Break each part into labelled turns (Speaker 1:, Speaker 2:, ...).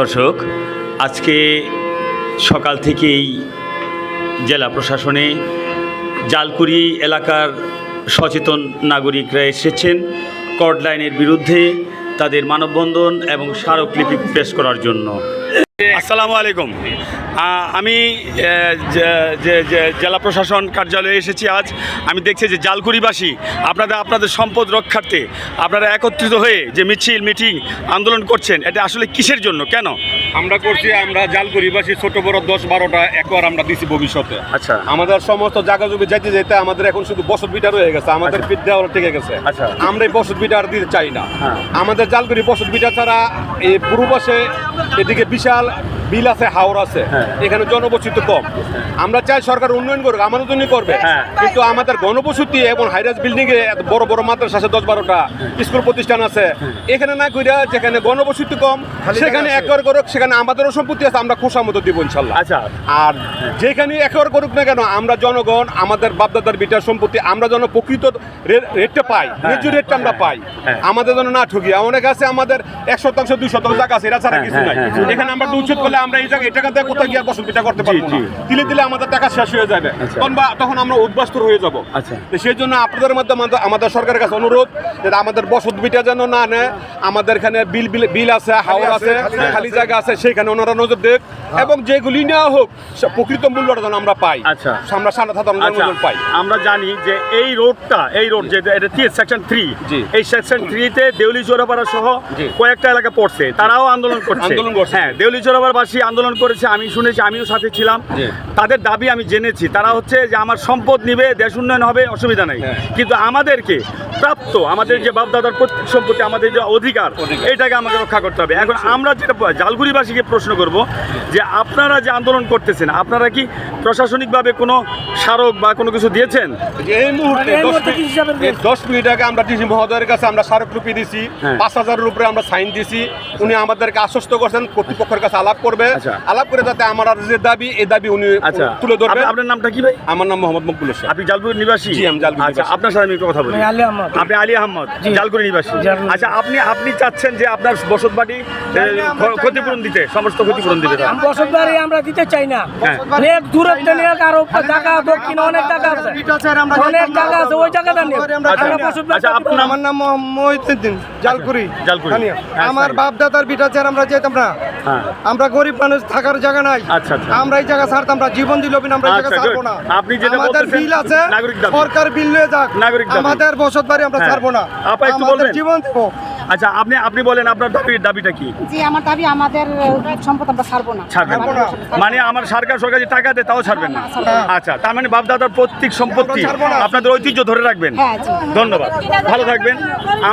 Speaker 1: দর্শক, আজকে সকাল থেকেই জেলা প্রশাসনে জালকুড়ি এলাকার সচেতন নাগরিকরা এসেছেন। কর্ড লাইনের বিরুদ্ধে তাদের মানববন্ধন এবং স্মারকলিপি পেশ করার জন্য। আসসালামু আলাইকুম। আমি যে- যে- যে- জেলা প্রশাসন কার্যালয়ে এসেছি আজ আমি দেখছি যে জালকুড়িবাসী আপনাদের আপনাদের সম্পদ রক্ষার্থে আপনারা একত্রিত হয়ে যে মিছিল মিটিং আন্দোলন করছেন এটা আসলে কিসের জন্য কেন
Speaker 2: আমরা করছি আমরা জালকুড়িবাসী ছোট বড় দশ বারোটা একবার আমরা দিছি ভবিষ্যতে
Speaker 1: আচ্ছা
Speaker 2: আমাদের সমস্ত জায়গা জমি যেতে যেতে আমাদের এখন শুধু বসত বিটা রয়ে গেছে আমাদের
Speaker 1: আচ্ছা।
Speaker 2: পিঠ দেওয়া টিকে গেছে
Speaker 1: আচ্ছা।
Speaker 2: আমরা এই বসত বিটা আর দিতে চাই না
Speaker 1: হ্যাঁ।
Speaker 2: আমাদের জালকুড়ি বসত বিটা ছাড়া এই পূর্ব পাশে এদিকে বিশাল বিল আছে হাওর আছে।
Speaker 1: হ্যাঁ।
Speaker 2: এখানে জনবসতি কম। আমরা চাই সরকার উন্নয়ন করুক আমাদের জন্যই করবে।
Speaker 1: হ্যাঁ।
Speaker 2: কিন্তু আমাদের গণবসতি এবং হাইরাজ বিল্ডিং এ এত বড় বড় মাদ্রাসা আছে দশ বারোটা স্কুল প্রতিষ্ঠান আছে। এখানে না কইরা যেখানে গণবসতি কম সেখানে একর করুক সেখানে আমাদেরও সম্পত্তি আছে আমরা খুশা মতো দিব ইনশাল্লাহ।
Speaker 1: আচ্ছা।
Speaker 2: আর যেখানে একর করুক না কেন আমরা জনগণ আমাদের বাপদাদার বিটার সম্পত্তি আমরা যেন প্রকৃত রে- রেটটা পাই ন্যায্য রেটটা আমরা পাই।
Speaker 1: হ্যাঁ।
Speaker 2: আমাদের যেন না ঠকি অনেক আছে আমাদের এক শতাংশ দুই শতাংশ জায়গা আছে এটা ছাড়া
Speaker 1: হ্যাঁ,
Speaker 2: কিছু
Speaker 1: হ্যাঁ,
Speaker 2: নাই।
Speaker 1: হ্যাঁ, হ্যাঁ।
Speaker 2: এখানে আমরা উচ্ছেদ করলে আমরা এই জায়গা এই টাকাতে কোথায় গিয়ে বিটা করতে পারব না। দিলে দিলে আমাদের টাকা শেষ হয়ে যাবে।
Speaker 1: আচ্ছা।
Speaker 2: তখন বা তখন আমরা উদ্বাস্তুর হয়ে যাব।
Speaker 1: আচ্ছা।
Speaker 2: সেই জন্য আপনাদের মধ্যে আমাদের- সরকারের কাছে অনুরোধ যে আমাদের বসত বিটা যেন না নেয়। আমাদের এখানে বিল বিল আছে হাওর আছে খালি জায়গা আছে। সেখানে ওনারা নজর দেখ এবং যেগুলি নেওয়া হোক প্রকৃত মূল্যটা যেন আমরা পাই।
Speaker 1: আচ্ছা।
Speaker 2: আমরা সারা সাধারণ
Speaker 1: আচ্ছা।
Speaker 2: জনগণ পাই।
Speaker 1: আমরা জানি যে এই রোডটা এই রোড যে এটা সেকশন থ্রি এই সেকশন থ্রিতে দেউলি চোরাপাড়া সহ কয়েকটা এলাকা পড়ছে। তারাও আন্দোলন করছে।
Speaker 2: আন্দোলন করছে।
Speaker 1: হ্যাঁ দেউলি চোরাপাড়াবাসী আন্দোলন করেছে আমি শুনেছি আমিও সাথে ছিলাম। তাদের দাবি আমি জেনেছি। তারা হচ্ছে যে আমার সম্পদ নিবে দেশ উন্নয়ন হবে অসুবিধা নাই।
Speaker 2: হ্যাঁ।
Speaker 1: কিন্তু আমাদেরকে প্রাপ্ত আমাদের যে বাপদাদার প্রত্যেক সম্পত্তি আমাদের যে অধিকার। এটাকে আমাকে রক্ষা করতে হবে। এখন আমরা যেটা জালগুড়িবাসীকে প্রশ্ন করব যে আপনারা যে আন্দোলন করতেছেন আপনারা কি প্রশাসনিকভাবে কোনো স্মারক বা কোনো কিছু দিয়েছেন?
Speaker 2: এই মুহূর্তে দশ মিনিট- এই দশ মিনিট আগে আমরা ডিসি মহোদয়ের কাছে আমরা স্মারকলিপি দিছি
Speaker 1: হ্যাঁ।
Speaker 2: পাঁচ হাজারের উপরে আমরা সাইন দিছি উনি আমাদেরকে আশ্বস্ত করছেন কর্তৃপক্ষের কাছে আলাপ করবে
Speaker 1: আচ্ছা।
Speaker 2: আলাপ করে যাতে আমার যে দাবি এই দাবি উনি
Speaker 1: আচ্ছা।
Speaker 2: তুলে ধরবে।
Speaker 1: আপনার নামটা কি ভাই?
Speaker 2: আমার নাম মোহাম্মদ মকবুল হোসেন।
Speaker 1: আপনি জালপুর নিবাসী?
Speaker 2: জি, আমি জালকুড়ি
Speaker 1: আচ্ছা আপনার সাথে আমি একটু কথা বলি।
Speaker 3: আলী আহমদ।
Speaker 1: আপনি আলী আহমদ
Speaker 3: জি।
Speaker 1: জালকুড়ি নিবাসী। আচ্ছা আপনি আপনি চাচ্ছেন যে আপনার বসত বাড়ি ক্ষতিপূরণ দিতে সমস্ত ক্ষতিপূরণ দিতে।
Speaker 3: বসত বাড়ি আমরা দিতে চাই না। অনেক নিয়ে আরও জায়গা দক্ষিণে অনেক জায়গা আছে। অনেক জায়গা আছে ওই জায়গাটা নিয়ে
Speaker 1: আচ্ছা।
Speaker 3: আমরা
Speaker 4: নাম মহিউদ্দিন জালকুড়ি। স্থানীয়।
Speaker 1: হ্যাঁ,
Speaker 4: আমার বাপ দাদার বিটা আমরা যেতাম না। আমরা গরিব মানুষ থাকার জায়গা নাই।
Speaker 1: আচ্ছা, আচ্ছা।
Speaker 4: আমরা এই জায়গা ছাড়তাম আমরা জীবন দিল আমরা এই জায়গা
Speaker 1: আচ্ছা,
Speaker 4: ছাড়বো না।
Speaker 1: আপনি যেটা
Speaker 4: আমাদের বিল আছে সরকার বিল নিয়ে যাক। আমাদের বসত বাড়ি আমরা
Speaker 1: হ্যাঁ।
Speaker 4: ছাড়বো না। আমাদের জীবন দেবো।
Speaker 1: আচ্ছা আপনি আপনি বলেন আপনার দাবির দাবিটা কি?
Speaker 5: জি আমার দাবি আমাদের সম্পদ আমরা ছাড়বো না।
Speaker 1: ছাড়বেন
Speaker 4: ছাড়বো না।
Speaker 1: মানে আমার সরকার সরকার যে টাকা দেয় তাও ছাড়বেন না? আচ্ছা তার মানে বাপদাদার প্রত্যেক সম্পত্তি
Speaker 4: ছাড়বো
Speaker 1: আপনাদের ঐতিহ্য ধরে রাখবেন?
Speaker 5: হ্যাঁ, জি।
Speaker 1: ধন্যবাদ। ভালো থাকবেন।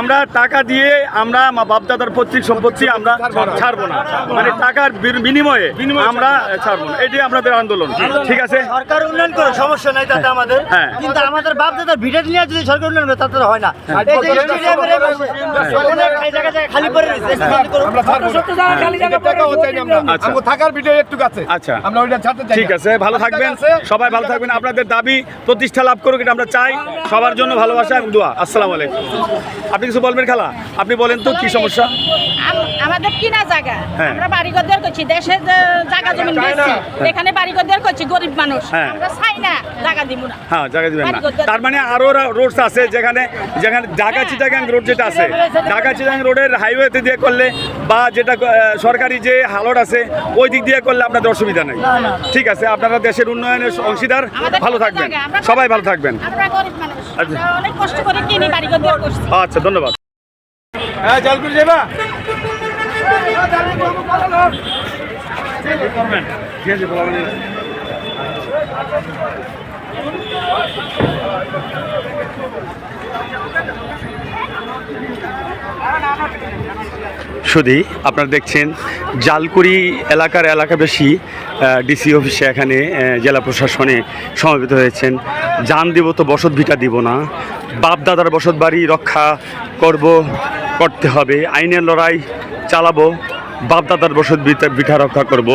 Speaker 1: আমরা টাকা দিয়ে আমরা মা বাপদাদার প্রত্যেক সম্পত্তি আমরা ছাড়বো না। মানে টাকার বিনিময়ে আমরা ছাড়বো না। এটাই আপনাদের আন্দোলন। ঠিক আছে?
Speaker 6: সরকার উন্নয়ন করে সমস্যা নাই তাতে আমাদের।
Speaker 1: হ্যাঁ।
Speaker 6: কিন্তু আমাদের বাপ দাদার ভিটা নিয়ে যদি সরকার উন্নয়ন করে তাতে হয় না।
Speaker 1: ঠিক আছে ভালো থাকবেন। সবাই ভালো থাকবেন। আপনাদের দাবি প্রতিষ্ঠা লাভ করুক এটা আমরা চাই। সবার জন্য ভালোবাসা এবং দোয়া। আসসালামু আলাইকুম। আপনি কিছু বলবেন খালা? আপনি বলেন তো কি সমস্যা?
Speaker 5: আমাদের কিনা জায়গা।
Speaker 1: হ্যাঁ।
Speaker 5: আমরা বাড়িঘর করছি। দেশে জায়গা জমি দিচ্ছি এখানে বাড়িঘর করছি গরিব মানুষ।
Speaker 1: হ্যাঁ।
Speaker 5: আমরা চাই না জায়গা দিব না।
Speaker 1: হ্যাঁ জায়গা দিবেন না। তার মানে আরও রোডস আছে যেখানে যেখানে ঢাকা চিটাগাং রোড যেটা আছে ঢাকা চিটাগাং রোডের হাইওয়েতে দিয়ে করলে বা যেটা সরকারি যে হালট আছে ওই দিক দিয়ে করলে আপনাদের অসুবিধা নেই। ঠিক আছে আপনারা দেশের উন্নয়নের অংশীদার ভালো থাকবেন। সবাই ভালো থাকবেন।
Speaker 5: আমরা গরিব মানুষ।
Speaker 1: আচ্ছা।
Speaker 5: আমরা অনেক কষ্ট করে কিনি বাড়িঘর দেওয়ার করছি।
Speaker 1: আচ্ছা ধন্যবাদ।
Speaker 2: হ্যাঁ জালকুড়ি যাবা?
Speaker 1: শুধু আপনারা দেখছেন জালকুড়ি এলাকার এলাকাবাসী ডিসি অফিসে এখানে জেলা প্রশাসনে সমবেত হয়েছেন। যান দিব তো, বসত ভিটা দিব না। বাপ দাদার বসত বাড়ি রক্ষা করব, করতে হবে। আইনের লড়াই চালাবো বাপ দাদার বসত ভিটা রক্ষা করব।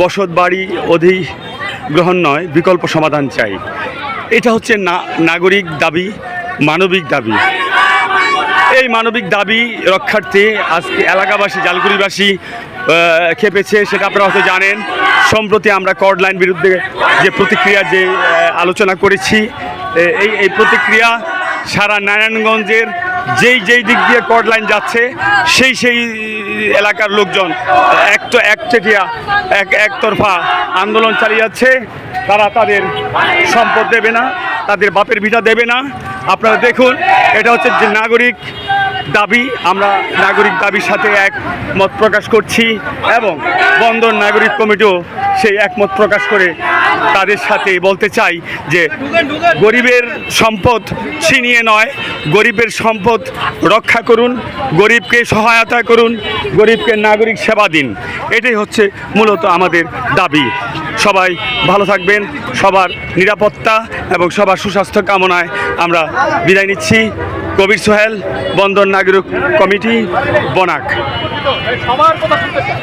Speaker 1: বসত বাড়ি অধিগ্রহণ নয়, বিকল্প সমাধান চাই। এটা হচ্ছে না নাগরিক দাবি, মানবিক দাবি। এই মানবিক দাবি রক্ষার্থে আজকে এলাকাবাসী, জালকুড়িবাসী খেপেছে, সেটা আপনারা হয়তো জানেন। সম্প্রতি আমরা কর্ড লাইন বিরুদ্ধে যে প্রতিক্রিয়া, যে আলোচনা করেছি এই এই প্রতিক্রিয়া সারা নারায়ণগঞ্জের যেই যেই দিক দিয়ে কর্ড লাইন যাচ্ছে, সেই সেই এলাকার লোকজন, এক তো একচেটিয়া এক একতরফা আন্দোলন চালিয়ে যাচ্ছে তারা তাদের সম্পদ দেবে না, তাদের বাপের ভিটা দেবে না। আপনারা দেখুন, এটা হচ্ছে যে নাগরিক দাবি, আমরা নাগরিক দাবির সাথে একমত প্রকাশ করছি এবং বন্দর নাগরিক কমিটিও সেই একমত প্রকাশ করে তাদের সাথে বলতে চাই যে গরিবের সম্পদ ছিনিয়ে নয়, গরিবের সম্পদ রক্ষা করুন, গরিবকে সহায়তা করুন, গরিবকে নাগরিক সেবা দিন। এটাই হচ্ছে মূলত আমাদের দাবি। সবাই ভালো থাকবেন, সবার নিরাপত্তা এবং সবার সুস্বাস্থ্য কামনায় আমরা বিদায় নিচ্ছি। কবির সোহেল বন্দর নাগরিক কমিটি বনাক।
Speaker 2: সবার কথা শুনতে চাই।